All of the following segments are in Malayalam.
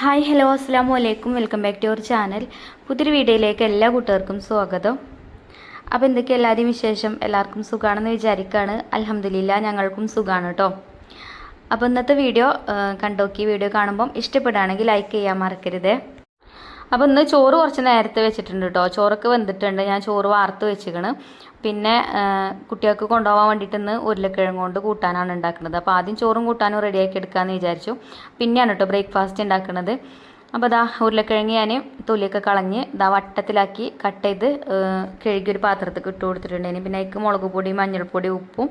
ഹായ് ഹലോ അസ്സാം വലൈക്കും welcome back to our channel. പുതിയൊരു വീഡിയോയിലേക്ക് എല്ലാ കൂട്ടുകാർക്കും സ്വാഗതം. അപ്പോൾ എന്തൊക്കെ എല്ലാവരെയും വിശേഷം? എല്ലാവർക്കും സുഖമാണെന്ന് വിചാരിക്കുകയാണ് അലഹമ്മദില്ല ഞങ്ങൾക്കും സുഖമാണ് കേട്ടോ. അപ്പോൾ ഇന്നത്തെ വീഡിയോ കണ്ടോക്കി വീഡിയോ കാണുമ്പം ഇഷ്ടപ്പെടുകയാണെങ്കിൽ ലൈക്ക് ചെയ്യാൻ മറക്കരുത്. അപ്പോൾ ഇന്ന് ചോറ് കുറച്ച് നേരത്തെ വെച്ചിട്ടുണ്ട് കേട്ടോ. ചോറൊക്കെ വെന്തിട്ടുണ്ട്. ഞാൻ ചോറ് വാർത്ത് വെച്ചിക്കണ് പിന്നെ കുട്ടികൾക്ക് കൊണ്ടുപോകാൻ വേണ്ടിയിട്ട് ഇന്ന് ഉരുളക്കിഴങ്ങ് കൊണ്ട് കൂട്ടാനാണ് ഉണ്ടാക്കുന്നത്. അപ്പോൾ ആദ്യം ചോറും കൂട്ടാനും റെഡിയാക്കി എടുക്കാമെന്ന് വിചാരിച്ചു. പിന്നെയാണ് കേട്ടോ ബ്രേക്ക്ഫാസ്റ്റ് ഉണ്ടാക്കുന്നത്. അപ്പോൾ ഇതാ ഉരുളക്കിഴങ്ങ് ഞാൻ തൊലിയൊക്കെ കളഞ്ഞ് ഇതാ വട്ടത്തിലാക്കി കട്ട് ചെയ്ത് കഴുകി ഒരു പാത്രത്തിൽ ഇട്ട് കൊടുത്തിട്ടുണ്ടായിരുന്നു പിന്നെ അതിക്ക് മുളക് പൊടി മഞ്ഞൾപ്പൊടി ഉപ്പും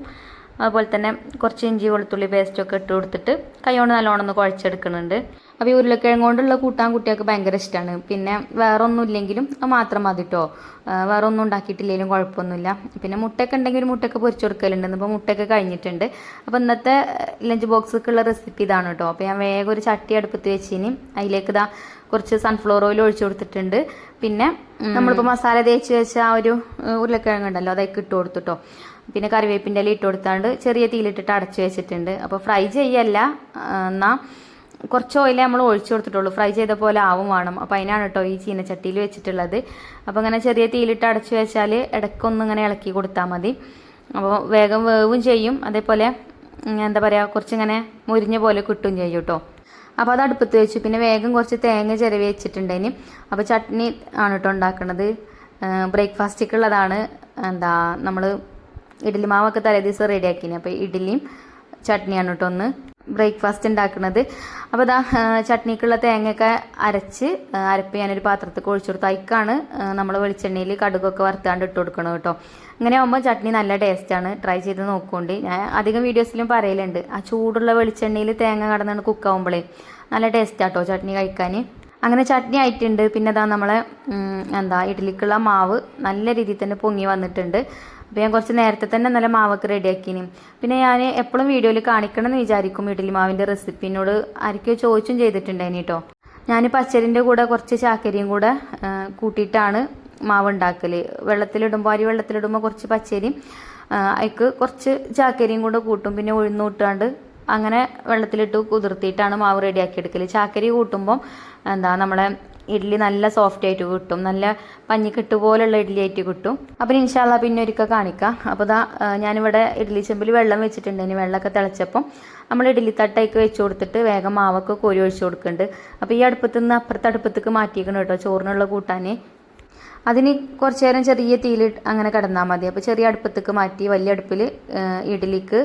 അതുപോലെ തന്നെ കുറച്ച് ഇഞ്ചി വെളുത്തുള്ളി പേസ്റ്റൊക്കെ ഇട്ട് കൊടുത്തിട്ട് കൈകൊണ്ട് നല്ലോണം ഒന്ന് കുഴച്ചെടുക്കുന്നുണ്ട്. അപ്പോൾ ഈ ഉരുളക്കിഴങ്ങ് കൊണ്ടുള്ള കൂട്ടാൻ കുട്ടികൾക്ക് ഭയങ്കര ഇഷ്ടമാണ് പിന്നെ വേറെ ഒന്നും ഇല്ലെങ്കിലും അത് മാത്രം മതി കേട്ടോ വേറെ ഒന്നും ഉണ്ടാക്കിയിട്ടില്ലെങ്കിലും കുഴപ്പമൊന്നുമില്ല. പിന്നെ മുട്ടയൊക്കെ ഉണ്ടെങ്കിൽ ഒരു മുട്ടയൊക്കെ പൊരിച്ചു കൊടുക്കലുണ്ട്. ഇപ്പോൾ മുട്ടയൊക്കെ കഴിഞ്ഞിട്ടുണ്ട്. അപ്പോൾ ഇന്നത്തെ ലഞ്ച് ബോക്സിലേക്കുള്ള റെസിപ്പി ഇതാണ് കേട്ടോ അപ്പോൾ ഞാൻ വേഗം ഒരു ചട്ടി അടുപ്പത്ത് വെച്ചിനി. അതിലേക്ക് ഇതാ കുറച്ച് സൺഫ്ലവർ ഓയിൽ ഒഴിച്ചു കൊടുത്തിട്ടുണ്ട്. പിന്നെ നമ്മളിപ്പോൾ മസാല തേച്ച് വെച്ച ആ ഒരു ഉരുളക്കിഴങ്ങ് ഉണ്ടല്ലോ അതൊക്കെ ഇട്ട് കൊടുത്തിട്ടോ പിന്നെ കറിവേപ്പിന്റെ ഇല ഇട്ട് കൊടുത്താണ്ട് ചെറിയ തീയിലിട്ടിട്ട് അടച്ചു വെച്ചിട്ടുണ്ട്. അപ്പോൾ ഫ്രൈ ചെയ്യല്ല. എന്നാൽ കുറച്ച് ഓയിലേ നമ്മൾ ഒഴിച്ചു കൊടുത്തിട്ടുള്ളൂ. ഫ്രൈ ചെയ്ത പോലെ ആവും വേണം. അപ്പോൾ അതിനാണ് കേട്ടോ ഈ ചീനച്ചട്ടിയിൽ വെച്ചിട്ടുള്ളത്. അപ്പോൾ ഇങ്ങനെ ചെറിയ തീയിലിട്ട് അടച്ചു വെച്ചാൽ ഇടയ്ക്കൊന്നും ഇങ്ങനെ ഇളക്കി കൊടുത്താൽ മതി. അപ്പോൾ വേഗം വേവും ചെയ്യും. അതേപോലെ എന്താ പറയുക കുറച്ചിങ്ങനെ മുരിഞ്ഞ പോലെ കിട്ടും ചെയ്യും കേട്ടോ അപ്പോൾ അത് അടുപ്പത്ത് വെച്ചു. പിന്നെ വേഗം കുറച്ച് തേങ്ങ ചിരവി വെച്ചിട്ടുണ്ടേന് അപ്പോൾ ചട്നി ആണ് കേട്ടോ ഉണ്ടാക്കുന്നത് ബ്രേക്ക്ഫാസ്റ്റിക്കുള്ളതാണ് എന്താ നമ്മൾ ഇഡ്ഡലി മാവൊക്കെ തലേ ദിവസം റെഡിയാക്കിന് അപ്പോൾ ഇഡ്ഡലിയും ചട്നിയാണ് കേട്ടോ ഒന്ന് ബ്രേക്ക്ഫാസ്റ്റ് ഉണ്ടാക്കുന്നത്. അപ്പോൾ ഇതാ ചട്നിക്കുള്ള തേങ്ങയൊക്കെ അരച്ച് അരപ്പ് ഞാനൊരു പാത്രത്തിൽ ഒഴിച്ചു കൊടുത്തു അയക്കാണ്. നമ്മൾ വെളിച്ചെണ്ണയിൽ കടുകൊക്കെ വറുത്താണ്ട് ഇട്ട് കൊടുക്കണം കേട്ടോ. അങ്ങനെ ആകുമ്പോൾ ചട്നി നല്ല ടേസ്റ്റാണ് ട്രൈ ചെയ്ത് നോക്കുകൊണ്ട് ഞാൻ അധികം വീഡിയോസിലും പറയലുണ്ട്. ആ ചൂടുള്ള വെളിച്ചെണ്ണയിൽ തേങ്ങ കടന്നാണ് കുക്കാവുമ്പോഴേ നല്ല ടേസ്റ്റാട്ടോ ചട്നി കഴിക്കാൻ അങ്ങനെ ചട്നി ആയിട്ടുണ്ട്. പിന്നെ ഇതാ നമ്മളെ എന്താ ഇഡ്ഡലിക്കുള്ള മാവ് നല്ല രീതിയിൽ തന്നെ പൊങ്ങി വന്നിട്ടുണ്ട്. അപ്പോൾ ഞാൻ കുറച്ച് നേരത്തെ തന്നെ നല്ല മാവൊക്കെ റെഡിയാക്കിനി പിന്നെ ഞാൻ എപ്പോഴും വീഡിയോയിൽ കാണിക്കണം എന്ന് വിചാരിക്കും ഇഡ്ഡലി മാവിന്റെ റെസിപ്പിനോട് ആരൊക്കെയോ ചോദിച്ചും ചെയ്തിട്ടുണ്ടായിനി കേട്ടോ ഞാൻ പച്ചരിന്റെ കൂടെ കുറച്ച് ചാക്കരിയും കൂടെ കൂട്ടിയിട്ടാണ് മാവ് ഉണ്ടാക്കൽ വെള്ളത്തിലിടുമ്പോൾ അരി വെള്ളത്തിലിടുമ്പോൾ കുറച്ച് പച്ചരിയും അതിക്ക് കുറച്ച് ചാക്കരിയും കൂടെ കൂട്ടും. പിന്നെ ഉഴുന്നൂട്ടാണ്ട് അങ്ങനെ വെള്ളത്തിലിട്ട് കുതിർത്തിയിട്ടാണ് മാവ് റെഡിയാക്കി എടുക്കൽ ചാക്കരി കൂട്ടുമ്പോൾ എന്താ നമ്മളെ ഇഡ്ഡലി നല്ല സോഫ്റ്റ് ആയിട്ട് കിട്ടും. നല്ല പഞ്ഞിക്കെട്ട് പോലുള്ള ഇഡ്ഡലി ആയിട്ട് കിട്ടും. അപ്പം ഇൻഷാല്ല പിന്നെ ഒരിക്കൽ കാണിക്കാം. അപ്പോൾ ഇതാ ഞാനിവിടെ ഇഡ്ഡലി ചെമ്പിൽ വെള്ളം വെച്ചിട്ടുണ്ട്. ഇനി വെള്ളമൊക്കെ തിളച്ചപ്പം നമ്മൾ ഇഡ്ഡലി തട്ടയൊക്കെ വെച്ച് കൊടുത്തിട്ട് വേഗം മാവൊക്കെ കോരി ഒഴിച്ചു കൊടുക്കുന്നുണ്ട്. അപ്പോൾ ഈ അടുപ്പത്ത് നിന്ന് അപ്പുറത്തെ അടുപ്പത്തേക്ക് മാറ്റിയേക്കണം കേട്ടോ ചോറിനുള്ള കൂട്ടാൻ അതിന് കുറച്ച് നേരം ചെറിയ തീയിൽ അങ്ങനെ കിടന്നാൽ മതി. അപ്പോൾ ചെറിയ അടുപ്പത്തേക്ക് മാറ്റി വലിയ അടുപ്പിൽ ഇഡ്ഡലിക്ക്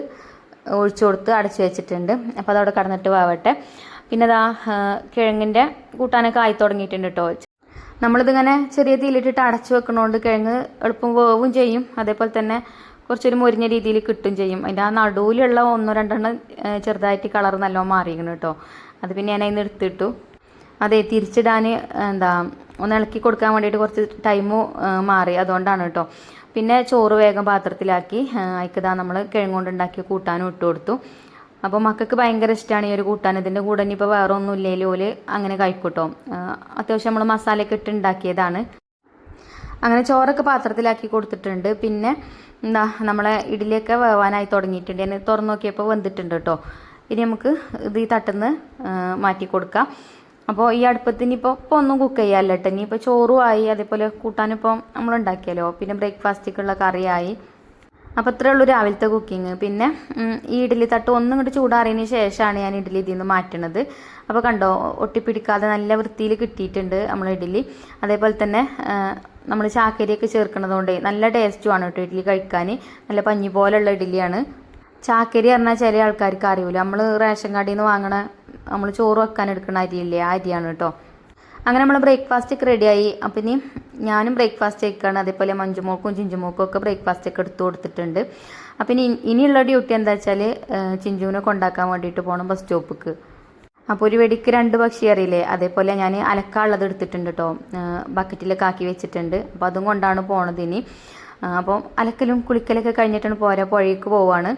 ഒഴിച്ചു കൊടുത്ത് അടച്ചു വെച്ചിട്ടുണ്ട്. അപ്പോൾ അതവിടെ കടന്നിട്ട് വാവട്ടെ. പിന്നെ അതാ കിഴങ്ങിന്റെ കൂട്ടാനൊക്കെ ആയി തുടങ്ങിയിട്ടുണ്ട് കേട്ടോ നമ്മളിതിങ്ങനെ ചെറിയ തീയിലിട്ടിട്ട് അടച്ചു വെക്കണോണ്ട് കിഴങ്ങ് എളുപ്പം വേവും ചെയ്യും. അതേപോലെ തന്നെ കുറച്ചൊരു മുരിഞ്ഞ രീതിയിൽ കിട്ടും ചെയ്യും. അതിന്റെ ആ നടുവിലുള്ള ഒന്നോ രണ്ടെണ്ണം ചെറുതായിട്ട് കളർ നല്ലോണം മാറിയിരിക്കണം കേട്ടോ അത് പിന്നെ ഞാൻ അതിന് എടുത്തിട്ടു. അതെ തിരിച്ചിടാൻ എന്താ ഒന്ന് ഇളക്കി കൊടുക്കാൻ വേണ്ടിയിട്ട് കുറച്ച് ടൈം മാറി. അതുകൊണ്ടാണ് കേട്ടോ പിന്നെ ചോറ് വേഗം പാത്രത്തിലാക്കി അതിക്കതാ നമ്മൾ കിഴങ്ങുകൊണ്ട് ഉണ്ടാക്കിയ കൂട്ടാനും ഇട്ട് കൊടുത്തു. അപ്പോൾ മക്കൾക്ക് ഭയങ്കര ഇഷ്ടമാണ് ഈ ഒരു കൂട്ടാൻ. ഇതിന്റെ കൂടെ ഇനിയിപ്പോൾ വേറെ ഒന്നും ഇല്ലെങ്കിൽ ഓൽ അങ്ങനെ കഴിക്കൂട്ടോ. അത്യാവശ്യം നമ്മൾ മസാലയൊക്കെ ഇട്ട് ഉണ്ടാക്കിയതാണ് അങ്ങനെ ചോറൊക്കെ പാത്രത്തിലാക്കി കൊടുത്തിട്ടുണ്ട്. പിന്നെ എന്താ നമ്മളെ ഇഡ്ഡലിയൊക്കെ വേവാനായി തുടങ്ങിയിട്ടുണ്ട്. ഞാൻ തുറന്നു നോക്കിയപ്പോൾ വെന്തിട്ടുണ്ട് കേട്ടോ ഇനി നമുക്ക് ഇത് ഈ തട്ടുന്ന് മാറ്റി കൊടുക്കാം. അപ്പോൾ ഈ അടുപ്പത്തിന് ഇപ്പോൾ ഇപ്പോൾ ഒന്നും കുക്ക് ചെയ്യാമല്ലോ കേട്ടോ ഇനിയിപ്പോൾ ചോറും ആയി അതേപോലെ കൂട്ടാനിപ്പോൾ നമ്മൾ ഉണ്ടാക്കിയല്ലോ പിന്നെ ബ്രേക്ക്ഫാസ്റ്റിക്കുള്ള കറിയായി. അപ്പോൾ ഇത്രേ ഉള്ളൂ രാവിലത്തെ കുക്കിംഗ് പിന്നെ ഈ ഇഡ്ഡലി തട്ട് ഒന്നും കൂടി ചൂടാറിയതിന് ശേഷമാണ് ഞാൻ ഇഡ്ഡലി ഇതിൽ നിന്ന് മാറ്റണത്. അപ്പോൾ കണ്ടോ ഒട്ടിപ്പിടിക്കാതെ നല്ല വൃത്തിയിൽ കിട്ടിയിട്ടുണ്ട് നമ്മൾ ഇഡ്ഡലി. അതേപോലെ തന്നെ നമ്മൾ ചാക്കരിയൊക്കെ ചേർക്കുന്നതുകൊണ്ട് നല്ല ടേസ്റ്റുമാണ് കേട്ടോ ഇഡ്ഡലി കഴിക്കാൻ നല്ല പഞ്ഞി പോലെയുള്ള ഇഡ്ഡലിയാണ്. ചാക്കരി പറഞ്ഞാൽ ചില ആൾക്കാർക്ക് അറിയില്ല നമ്മൾ റേഷൻ കടയിൽ നിന്ന് വാങ്ങണ നമ്മൾ ചോറ് വെക്കാൻ എടുക്കുന്ന അരിയില്ലേ ആ അരിയാണ് കേട്ടോ. അങ്ങനെ നമ്മൾ ബ്രേക്ക്ഫാസ്റ്റ് ഒക്കെ റെഡിയായി. അപ്പം ഇനി ഞാനും ബ്രേക്ക്ഫാസ്റ്റ് കഴിക്കുകയാണ് അതേപോലെ മഞ്ജുമോക്കും ചിഞ്ചുമോക്കും ഒക്കെ ബ്രേക്ക്ഫാസ്റ്റ് ഒക്കെ എടുത്തു കൊടുത്തിട്ടുണ്ട്. അപ്പം ഇനി ഇനിയുള്ള ഡ്യൂട്ടി എന്താ വെച്ചാൽ ചിഞ്ചുവിനെ കൊണ്ടാക്കാൻ വേണ്ടിയിട്ട് പോകണം ബസ് സ്റ്റോപ്പിക്ക്. അപ്പോൾ ഒരു വെടിക്ക് രണ്ട് പക്ഷി അറിയില്ലേ? അതേപോലെ ഞാൻ അലക്കാനുള്ളത് എടുത്തിട്ടുണ്ട് കേട്ടോ ബക്കറ്റിലൊക്കെ ആക്കി വെച്ചിട്ടുണ്ട്. അപ്പോൾ അതും കൊണ്ടാണ് പോണത് ഇനി. അപ്പോൾ അലക്കലും കുളിക്കലൊക്കെ കഴിഞ്ഞിട്ടാണ് പോരാ. പുഴയ്ക്ക് പോവാണ്.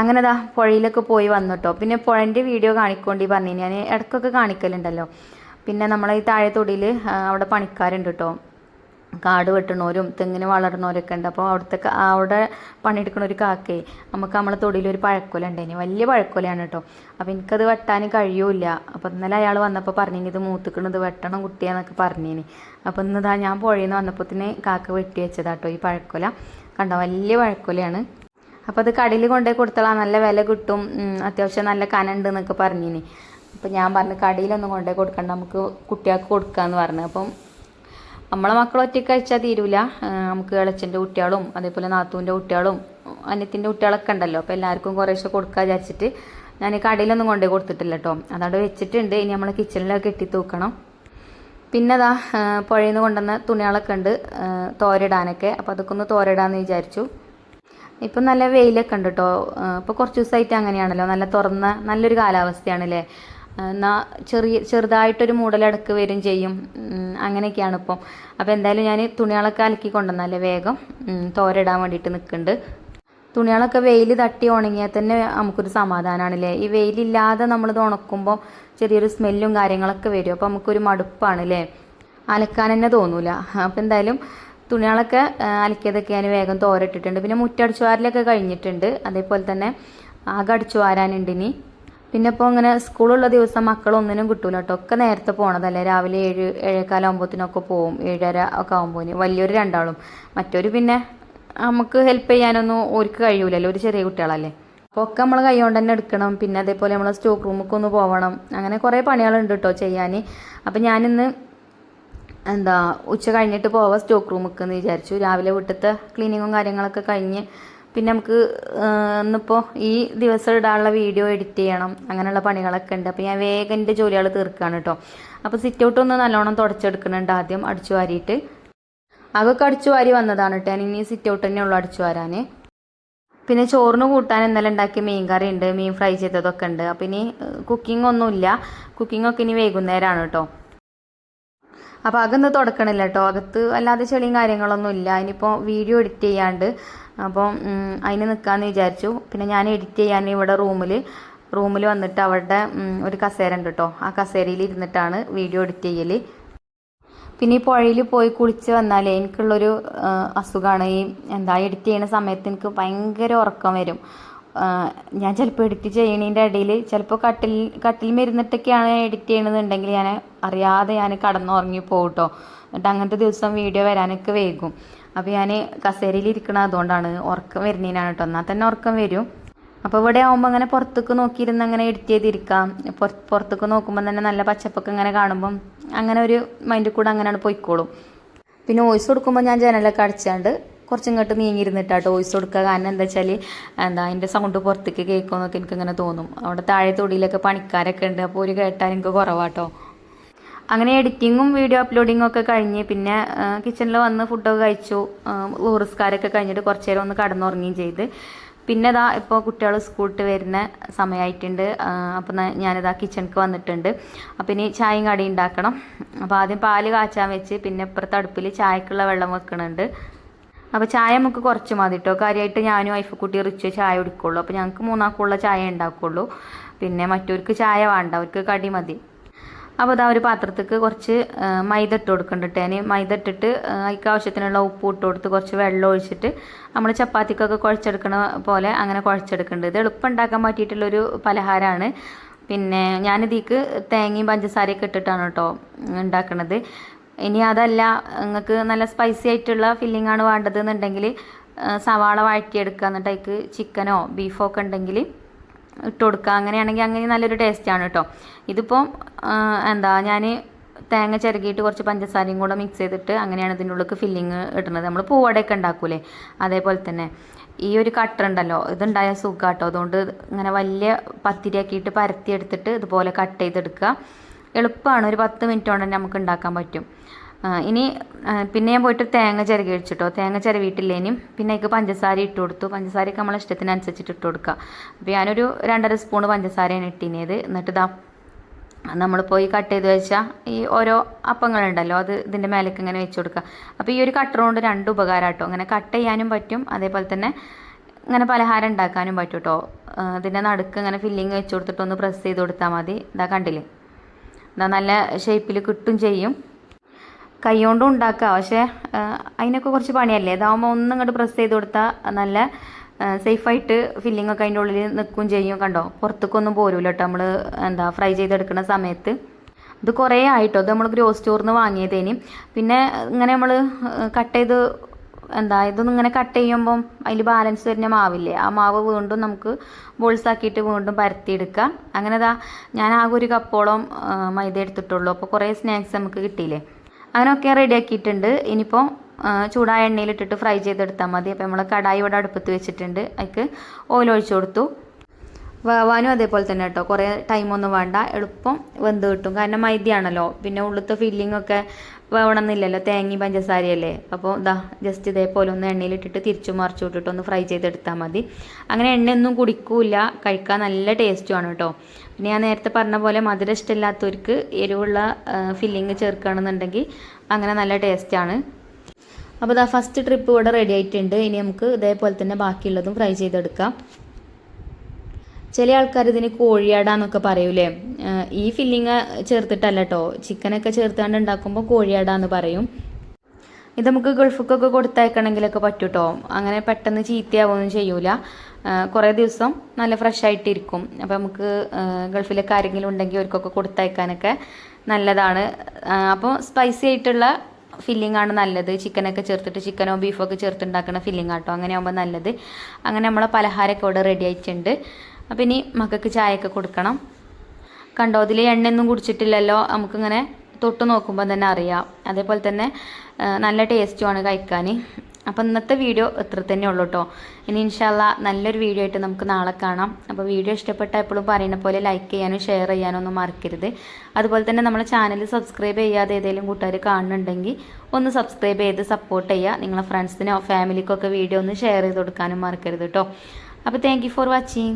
അങ്ങനെ ദാ പുഴയിലൊക്കെ പോയി വന്നു വന്നിട്ടോ പിന്നെ പുഴന്റെ വീഡിയോ കാണിക്കൊണ്ടി പറഞ്ഞു ഞാൻ ഇടയ്ക്കൊക്കെ കാണിക്കലുണ്ടല്ലോ. പിന്നെ നമ്മളെ ഈ താഴെ തൊടിയിൽ അവിടെ പണിക്കാരുണ്ട് കേട്ടോ കാട് വെട്ടണവരും തെങ്ങിന് വളരണവരൊക്കെ ഉണ്ട്. അപ്പോൾ അവിടുത്തെ അവിടെ പണിയെടുക്കണ ഒരു കാക്കേ നമുക്ക് നമ്മളെ തൊടിയിൽ ഒരു പഴക്കൊല ഉണ്ടായിന് വലിയ പഴക്കൊലയാണ് കേട്ടോ അപ്പോൾ എനിക്കത് വെട്ടാൻ കഴിയൂല അപ്പോൾ ഇന്നലെ അയാൾ വന്നപ്പോൾ പറഞ്ഞു ഇത് മൂത്തുക്കണത് വെട്ടണം കുട്ടിയാന്നൊക്കെ പറഞ്ഞേന്. അപ്പോൾ ഇന്നതാ ഞാൻ പുഴയിൽ നിന്ന് വന്നപ്പോഴത്തേന് കാക്ക വെട്ടി വെച്ചതാട്ടോ ഈ പഴക്കൊല. കണ്ടോ? വലിയ പഴക്കൊലയാണ്. അപ്പോൾ അത് കടയിൽ കൊണ്ടുപോയി കൊടുത്താൽ നല്ല വില കിട്ടും. അത്യാവശ്യം നല്ല കനുണ്ട് എന്നൊക്കെ പറഞ്ഞിനി. അപ്പോൾ ഞാൻ പറഞ്ഞു കടയിലൊന്നും കൊണ്ടുപോയി കൊടുക്കണ്ട നമുക്ക് കുട്ടികൾക്ക് കൊടുക്കാമെന്ന് പറഞ്ഞു. അപ്പം നമ്മളെ മക്കൾ ഒറ്റയ്ക്ക് കഴിച്ചാൽ തീരൂല. നമുക്ക് ഇളച്ചന്റെ കുട്ടികളും അതേപോലെ നാത്തൂന്റെ കുട്ടികളും അന്യത്തിന്റെ കുട്ടികളൊക്കെ ഉണ്ടല്ലോ. അപ്പോൾ എല്ലാവർക്കും കുറേശ്ശെ കൊടുക്കാൻ വിചാരിച്ചിട്ട് ഞാൻ കടയിലൊന്നും കൊണ്ടുപോയി കൊടുത്തിട്ടില്ല കേട്ടോ. അതവിടെ വെച്ചിട്ടുണ്ട്. ഇനി നമ്മളെ കിച്ചണിലൊക്കെ കെട്ടി തൂക്കണം. പിന്നെ അതാ പുഴയിൽ നിന്ന് കൊണ്ടുവന്ന തുണികളൊക്കെ ഉണ്ട്. തോരയിടാനൊക്കെ അപ്പോൾ അതൊക്കെ ഒന്ന് തോരയിടാമെന്ന് വിചാരിച്ചു. ഇപ്പം നല്ല വെയിലൊക്കെ ഉണ്ട് കേട്ടോ. ഇപ്പോൾ കുറച്ച് ദിവസമായിട്ട് അങ്ങനെയാണല്ലോ. നല്ല തുറന്ന നല്ലൊരു കാലാവസ്ഥയാണല്ലേ? ചെറിയ ചെറുതായിട്ടൊരു മൂടലടക്ക് വരും ചെയ്യും. അങ്ങനെയൊക്കെയാണ് ഇപ്പം അപ്പോൾ എന്തായാലും ഞാൻ തുണികളൊക്കെ അലക്കി കൊണ്ടുവന്നാലേ വേഗം തോരയിടാൻ വേണ്ടിയിട്ട് നിൽക്കുന്നുണ്ട് തുണികളൊക്കെ വെയിൽ തട്ടി ഉണങ്ങിയാൽ തന്നെ നമുക്കൊരു സമാധാനമാണല്ലേ ഈ വെയിലില്ലാതെ നമ്മളിത് ഉണക്കുമ്പോൾ ചെറിയൊരു സ്മെല്ലും കാര്യങ്ങളൊക്കെ വരും. അപ്പോൾ നമുക്കൊരു മടുപ്പാണല്ലേ? അലക്കാൻ തന്നെ തോന്നൂല. അപ്പോൾ എന്തായാലും തുണികളൊക്കെ അലക്കിയതൊക്കെ ഞാൻ വേഗം തോരട്ടിട്ടുണ്ട് പിന്നെ മുറ്റടിച്ചു വാരലൊക്കെ കഴിഞ്ഞിട്ടുണ്ട്. അതേപോലെ തന്നെ ആകെ അടിച്ചു വാരാനുണ്ട് ഇനി. പിന്നെ ഇപ്പോൾ ഇങ്ങനെ സ്കൂളുള്ള ദിവസം മക്കളൊന്നിനും കിട്ടൂല കേട്ടോ ഒക്കെ നേരത്തെ പോണതല്ലേ? രാവിലെ ഏഴ് ഏഴേക്കാലാകുമ്പോഴത്തേനൊക്കെ പോവും. ഏഴര ഒക്കെ ആകുമ്പോൾ വലിയൊരു രണ്ടാളും. മറ്റൊരു പിന്നെ നമുക്ക് ഹെൽപ്പ് ചെയ്യാനൊന്നും ഓർക്ക് കഴിയൂലല്ലോ. ഒരു ചെറിയ കുട്ടികളല്ലേ. അപ്പോൾ ഒക്കെ നമ്മൾ കൈകൊണ്ട് തന്നെ എടുക്കണം. പിന്നെ അതേപോലെ നമ്മൾ സ്റ്റോക്ക് റൂമൊക്കെ ഒന്ന് പോകണം അങ്ങനെ കുറേ പണികളുണ്ട് കേട്ടോ ചെയ്യാൻ അപ്പം ഞാനിന്ന് എന്താ ഉച്ച കഴിഞ്ഞിട്ട് പോവാം സ്റ്റോക്ക് റൂമിലേക്ക് എന്ന് വിചാരിച്ചു. രാവിലെ വിട്ടത്തെ ക്ലീനിങ്ങും കാര്യങ്ങളൊക്കെ കഴിഞ്ഞ് പിന്നെ നമുക്ക് ഇന്നിപ്പോൾ ഈ ദിവസം ഇടാനുള്ള വീഡിയോ എഡിറ്റ് ചെയ്യണം അങ്ങനെയുള്ള പണികളൊക്കെ ഉണ്ട്. അപ്പോൾ ഞാൻ വേഗം എന്റെ ജോലികൾ തീർക്കുകയാണ് കേട്ടോ. അപ്പോൾ സിറ്റ് ഔട്ട് ഒന്ന് നല്ലോണം തുടച്ചെടുക്കുന്നുണ്ട് ആദ്യം അടിച്ചു വാരിയിട്ട്. അതൊക്കെ അടിച്ചു വാരി വന്നതാണ് കേട്ടോ. ഞാൻ ഇനി സിറ്റ് ഔട്ട് തന്നെ ഉള്ളു അടിച്ചു വാരാൻ പിന്നെ ചോറിന് കൂട്ടാൻ ഇന്നലെ ഉണ്ടാക്കിയ മീൻ കറി ഉണ്ട് മീൻ ഫ്രൈ ചെയ്തതൊക്കെ ഉണ്ട്. അപ്പം ഇനി കുക്കിംഗ് ഒന്നുമില്ല. കുക്കിംഗ് ഒക്കെ ഇനി വൈകുന്നേരമാണ് കേട്ടോ. അപ്പോൾ അകന്ന് തുടക്കണില്ല കേട്ടോ. അകത്ത് അല്ലാതെ ചെളിയും കാര്യങ്ങളൊന്നും ഇല്ല. ഇനിയിപ്പോൾ വീഡിയോ എഡിറ്റ് ചെയ്യാണ്ട് അപ്പം അതിന് നിൽക്കാമെന്ന് വിചാരിച്ചു. പിന്നെ ഞാൻ എഡിറ്റ് ചെയ്യാൻ ഇവിടെ റൂമിൽ റൂമിൽ വന്നിട്ട് അവിടെ ഒരു കസേര ഉണ്ട് കേട്ടോ. ആ കസേരയിൽ ഇരുന്നിട്ടാണ് വീഡിയോ എഡിറ്റ് ചെയ്യൽ പിന്നെ ഈ പുഴയിൽ പോയി കുളിച്ച് വന്നാലേ എനിക്കുള്ളൊരു അസുഖമാണ് ഈ എന്താ എഡിറ്റ് ചെയ്യുന്ന സമയത്ത് എനിക്ക് ഭയങ്കര ഉറക്കം വരും. ഞാൻ ചിലപ്പോൾ എഡിറ്റ് ചെയ്യണതിന്റെ ഇടയിൽ ചിലപ്പോൾ കട്ടിൽ കട്ടിൽ മരുന്നിട്ടൊക്കെയാണ് എഡിറ്റ് ചെയ്യണമെന്നുണ്ടെങ്കിൽ ഞാൻ അറിയാതെ ഞാൻ കടന്നുറങ്ങി പോകും കേട്ടോ എന്നിട്ട് അങ്ങനത്തെ ദിവസം വീഡിയോ വരാനൊക്കെ വൈകും. അപ്പോൾ ഞാൻ കസേരയിൽ അതുകൊണ്ടാണ് ഉറക്കം വരുന്നതിനാണ് കേട്ടോ എന്നാൽ തന്നെ ഉറക്കം വരും. അപ്പോൾ ഇവിടെ ആകുമ്പോൾ അങ്ങനെ പുറത്തേക്ക് നോക്കിയിരുന്ന് അങ്ങനെ എഡിറ്റ് ചെയ്തിരിക്കാം. പുറത്തേക്ക് നോക്കുമ്പോൾ തന്നെ നല്ല പച്ചപ്പൊക്കെ ഇങ്ങനെ കാണുമ്പം അങ്ങനെ ഒരു മൈൻഡിൽ കൂടെ അങ്ങനെയാണ് പോയിക്കോളും. പിന്നെ വോയിസ് കൊടുക്കുമ്പോൾ ഞാൻ ജനലൊക്കെ അടച്ചാണ്ട് കുറച്ച് ഇങ്ങോട്ട് ടോയ്സ് കൊടുക്കുക. കാരണം എന്താ വെച്ചാൽ എന്താ അതിന്റെ സൗണ്ട് പുറത്തേക്ക് കേൾക്കുമെന്നൊക്കെ എനിക്കിങ്ങനെ തോന്നും. അവിടെ താഴെ തൊടിയിലൊക്കെ പണിക്കാരൊക്കെ ഉണ്ട്. അപ്പോൾ ഒരു കേട്ടാൽ എനിക്ക് കുറവാട്ടോ. അങ്ങനെ എഡിറ്റിങ്ങും വീഡിയോ അപ്ലോഡിങ്ങും ഒക്കെ കഴിഞ്ഞ് പിന്നെ കിച്ചണിൽ വന്ന് ഫുഡൊക്കെ കഴിച്ചു. ഊറിസ്കാരൊക്കെ കഴിഞ്ഞിട്ട് കുറച്ച് നേരം ഒന്ന് കടന്നുറങ്ങുകയും ചെയ്ത്. പിന്നെ ഇതാ ഇപ്പോൾ കുട്ടികൾ സ്കൂളിട്ട് വരുന്ന സമയമായിട്ടുണ്ട് അപ്പോൾ ഞാനിതാ കിച്ചണിക്ക് വന്നിട്ടുണ്ട്. അപ്പോൾ ഇനി ചായയും കടി ഉണ്ടാക്കണം. അപ്പോൾ ആദ്യം പാൽ കാച്ചാൻ വെച്ച് പിന്നെ ഇപ്പുറത്തെ അടുപ്പിൽ ചായക്കുള്ള വെള്ളം വെക്കണുണ്ട്. അപ്പോൾ ചായ നമുക്ക് കുറച്ച് മതി കേട്ടോ കാര്യമായിട്ട് ഞാനും വൈഫക്കുട്ടി റിച്ച് ചായ കുടിക്കുള്ളൂ. അപ്പോൾ ഞങ്ങൾക്ക് മൂന്നാൾക്കുള്ള ചായ ഉണ്ടാക്കുള്ളൂ പിന്നെ മറ്റവർക്ക് ചായ വേണ്ട അവർക്ക് കടി മതി. അപ്പോൾ ഇതാ ഒരു പാത്രത്തേക്ക് കുറച്ച് മൈദ ഇട്ട് കൊടുക്കുന്നുണ്ട് അതിന് മൈദ ഇട്ടിട്ട് അതിക്ക് ആവശ്യത്തിനുള്ള ഉപ്പ് ഇട്ട് കൊടുത്ത് കുറച്ച് വെള്ളം ഒഴിച്ചിട്ട് നമ്മൾ ചപ്പാത്തിക്കൊക്കെ കുഴച്ചെടുക്കണ പോലെ അങ്ങനെ കുഴച്ചെടുക്കുന്നുണ്ട് ഇത് എളുപ്പം ഉണ്ടാക്കാൻ പറ്റിയിട്ടുള്ളൊരു പലഹാരമാണ് പിന്നെ ഞാനിതിക്ക് തേങ്ങയും പഞ്ചസാരയൊക്കെ ഇട്ടിട്ടാണ് കേട്ടോ ഉണ്ടാക്കണത് ഇനി അതല്ല നിങ്ങൾക്ക് നല്ല സ്പൈസി ആയിട്ടുള്ള ഫില്ലിംഗ് ആണ് വേണ്ടതെന്നുണ്ടെങ്കിൽ സവാള വഴറ്റിയെടുക്കുക. എന്നിട്ട് അതിക്ക് ചിക്കനോ ബീഫോ ഒക്കെ ഉണ്ടെങ്കിൽ ഇട്ട് കൊടുക്കുക. അങ്ങനെയാണെങ്കിൽ അങ്ങനെ നല്ലൊരു ടേസ്റ്റാണ് കേട്ടോ ഇതിപ്പോൾ എന്താ ഞാൻ തേങ്ങ ചിരകിയിട്ട് കുറച്ച് പഞ്ചസാരയും കൂടെ മിക്സ് ചെയ്തിട്ട് അങ്ങനെയാണ് ഇതിന്റെ ഉള്ളിൽ ഫില്ലിങ് ഇടുന്നത്. നമ്മൾ പൂവടയൊക്കെ ഉണ്ടാക്കൂലേ? അതേപോലെ തന്നെ. ഈ ഒരു കട്ടർ ഉണ്ടല്ലോ ഇതുണ്ടായ സുഖം കേട്ടോ അതുകൊണ്ട് ഇങ്ങനെ വലിയ പത്തിരിയാക്കിയിട്ട് പരത്തി എടുത്തിട്ട് ഇതുപോലെ കട്ട് ചെയ്തെടുക്കുക. എളുപ്പമാണ് ഒരു പത്ത് മിനിറ്റ് കൊണ്ട് തന്നെ നമുക്ക് ഉണ്ടാക്കാൻ പറ്റും. ഇനി പിന്നെ ഞാൻ പോയിട്ട് തേങ്ങ ചിരകി വെച്ചിട്ടോ? തേങ്ങ ചിരവിയിട്ടില്ലേനും പിന്നെ അതിക്ക് പഞ്ചസാര ഇട്ട് കൊടുത്തു. പഞ്ചസാരയൊക്കെ നമ്മളെ ഇഷ്ടത്തിനനുസരിച്ചിട്ട് ഇട്ട് കൊടുക്കുക. അപ്പോൾ ഞാനൊരു രണ്ടര സ്പൂൺ പഞ്ചസാരയാണ് ഇട്ടിനേത്. എന്നിട്ട് ഇതാ നമ്മൾ പോയി കട്ട് ചെയ്ത് വെച്ചാൽ ഈ ഓരോ അപ്പങ്ങളുണ്ടല്ലോ അത് ഇതിന്റെ മേലേക്ക് ഇങ്ങനെ വെച്ച് കൊടുക്കുക. അപ്പോൾ ഈ ഒരു കട്ടർ കൊണ്ട് രണ്ട് ഉപകാരം കേട്ടോ അങ്ങനെ കട്ട് ചെയ്യാനും പറ്റും. അതേപോലെ തന്നെ ഇങ്ങനെ പലഹാരം ഉണ്ടാക്കാനും പറ്റും കേട്ടോ ഇതിന്റെ നടുക്ക് ഇങ്ങനെ ഫില്ലിങ് വെച്ച് കൊടുത്തിട്ടൊന്ന് പ്രസ് ചെയ്ത് കൊടുത്താൽ മതി. ഇതാ കണ്ടില്ലേ? നല്ല ഷേപ്പിൽ കിട്ടും ചെയ്യും. കൈകൊണ്ടും ഉണ്ടാക്കുക പക്ഷേ അതിനൊക്കെ കുറച്ച് പണിയല്ലേ? ഇതാകുമ്പോൾ ഒന്നും ഇങ്ങോട്ട് പ്രസ് ചെയ്ത് കൊടുത്താൽ നല്ല സേഫായിട്ട് ഫില്ലിംഗ് ഒക്കെ അതിന്റെ ഉള്ളിൽ നിൽക്കും ചെയ്യും. കണ്ടോ? പുറത്തേക്കൊന്നും പോരൂല കേട്ടോ നമ്മൾ എന്താ ഫ്രൈ ചെയ്തെടുക്കുന്ന സമയത്ത്. ഇത് കുറേ ആയിട്ടോ? ഇത് നമ്മൾ ഗ്രോ സ്റ്റോറിൽ നിന്ന് വാങ്ങിയതേനി. പിന്നെ ഇങ്ങനെ നമ്മൾ കട്ട് ചെയ്ത് എന്താ ഇതൊന്നും ഇങ്ങനെ കട്ട് ചെയ്യുമ്പം അതിൽ ബാലൻസ് വരുന്ന മാവില്ലേ? ആ മാവ് വീണ്ടും നമുക്ക് ബോൾസാക്കിയിട്ട് വീണ്ടും പരത്തിയെടുക്കാം. അങ്ങനെ ദാ ഞാൻ ആകെ ഒരു കപ്പോളം മൈദ എടുത്തിട്ടുള്ളൂ. അപ്പോൾ കുറേ സ്നാക്സ് നമുക്ക് കിട്ടിയില്ലേ? അങ്ങനെയൊക്കെ റെഡി ആക്കിയിട്ടുണ്ട്. ഇനിയിപ്പോൾ ചൂടായ എണ്ണയിലിട്ടിട്ട് ഫ്രൈ ചെയ്തെടുത്താൽ മതി. അപ്പോൾ നമ്മൾ കടായി ഇവിടെ അടുപ്പത്ത് വെച്ചിട്ടുണ്ട്. അതിക്ക് ഓയിൽ ഒഴിച്ചു കൊടുത്തു. വേവാനും അതേപോലെ തന്നെ കേട്ടോ. കുറേ ടൈമൊന്നും വേണ്ട. എളുപ്പം വെന്ത് കിട്ടും. കാരണം മൈദയാണല്ലോ. പിന്നെ ഉള്ളിത്തെ ഫില്ലിംഗ് ഒക്കെ വേവണമെന്നില്ലല്ലോ തേങ്ങയും പഞ്ചസാരയല്ലേ അപ്പോൾ ഇതാ ജസ്റ്റ് ഇതേപോലെ ഒന്ന് എണ്ണയിലിട്ടിട്ട് തിരിച്ചു മറിച്ചു വിട്ടിട്ട് ഒന്ന് ഫ്രൈ ചെയ്തെടുത്താൽ മതി. അങ്ങനെ എണ്ണയൊന്നും കുടിക്കൂല കഴിക്കാൻ നല്ല ടേസ്റ്റുമാണ് കേട്ടോ. പിന്നെ ഞാൻ നേരത്തെ പറഞ്ഞ പോലെ മധുരം ഇഷ്ടമില്ലാത്തവർക്ക് എരിവുള്ള ഫില്ലിങ് ചേർക്കുകയാണെന്നുണ്ടെങ്കിൽ അങ്ങനെ നല്ല ടേസ്റ്റാണ് അപ്പോൾ ഇതാ ഫസ്റ്റ് ട്രിപ്പ് ഇവിടെ റെഡി ആയിട്ടുണ്ട്. ഇനി നമുക്ക് ഇതേപോലെ തന്നെ ബാക്കിയുള്ളതും ഫ്രൈ ചെയ്തെടുക്കാം. ചില ആൾക്കാർ ഇതിന് കോഴിയാടാന്നൊക്കെ പറയൂലേ? ഈ ഫില്ലിങ് ചേർത്തിട്ടല്ല കേട്ടോ ചിക്കനൊക്കെ ചേർത്താണ്ട് ഉണ്ടാക്കുമ്പോൾ കോഴിയാടാന്ന് പറയും. ഇത് നമുക്ക് ഗൾഫിക്കൊക്കെ കൊടുത്തയക്കണമെങ്കിലൊക്കെ പറ്റും കേട്ടോ അങ്ങനെ പെട്ടെന്ന് ചീത്തയാവുകയൊന്നും ചെയ്യൂല. കുറേ ദിവസം നല്ല ഫ്രഷ് ആയിട്ടിരിക്കും. അപ്പോൾ നമുക്ക് ഗൾഫിലൊക്കെ ആരെങ്കിലും ഉണ്ടെങ്കിൽ അവർക്കൊക്കെ കൊടുത്തയക്കാനൊക്കെ നല്ലതാണ്. അപ്പോൾ സ്പൈസി ആയിട്ടുള്ള ഫില്ലിംഗ് ആണ് നല്ലത്. ചിക്കനൊക്കെ ചേർത്തിട്ട് ചിക്കനോ ബീഫോ ഒക്കെ ചേർത്തുണ്ടാക്കുന്ന ഫില്ലിംഗ് ആട്ടോ. അങ്ങനെ ആകുമ്പോൾ നല്ലത്. അങ്ങനെ നമ്മളെ പലഹാരമൊക്കെ ഇവിടെ റെഡി ആയിട്ടുണ്ട്. അപ്പം ഇനി മക്കൾക്ക് ചായയൊക്കെ കൊടുക്കണം. കണ്ടോ അതിൽ എണ്ണയൊന്നും കുടിച്ചിട്ടില്ലല്ലോ. നമുക്കിങ്ങനെ തൊട്ട് നോക്കുമ്പോൾ തന്നെ അറിയാം. അതേപോലെ തന്നെ നല്ല ടേസ്റ്റുമാണ് കഴിക്കാൻ അപ്പോൾ ഇന്നത്തെ വീഡിയോ ഇത്ര തന്നെ ഉള്ളൂ കേട്ടോ ഇനി ഇൻഷാല്ല നല്ലൊരു വീഡിയോ ആയിട്ട് നമുക്ക് നാളെ കാണാം. അപ്പോൾ വീഡിയോ ഇഷ്ടപ്പെട്ട എപ്പോഴും പറയുന്ന പോലെ ലൈക്ക് ചെയ്യാനും ഷെയർ ചെയ്യാനും ഒന്നും മറക്കരുത്. അതുപോലെ തന്നെ നമ്മളെ ചാനൽ സബ്സ്ക്രൈബ് ചെയ്യാതെ ഏതെങ്കിലും കൂട്ടുകാർ കാണുന്നുണ്ടെങ്കിൽ ഒന്ന് സബ്സ്ക്രൈബ് ചെയ്ത് സപ്പോർട്ട് ചെയ്യുക. നിങ്ങളെ ഫ്രണ്ട്സിനോ ഫാമിലിക്കൊക്കെ വീഡിയോ ഒന്ന് ഷെയർ ചെയ്ത് കൊടുക്കാനും മറക്കരുത് കേട്ടോ അപ്പോൾ താങ്ക് ഫോർ വാച്ചിങ്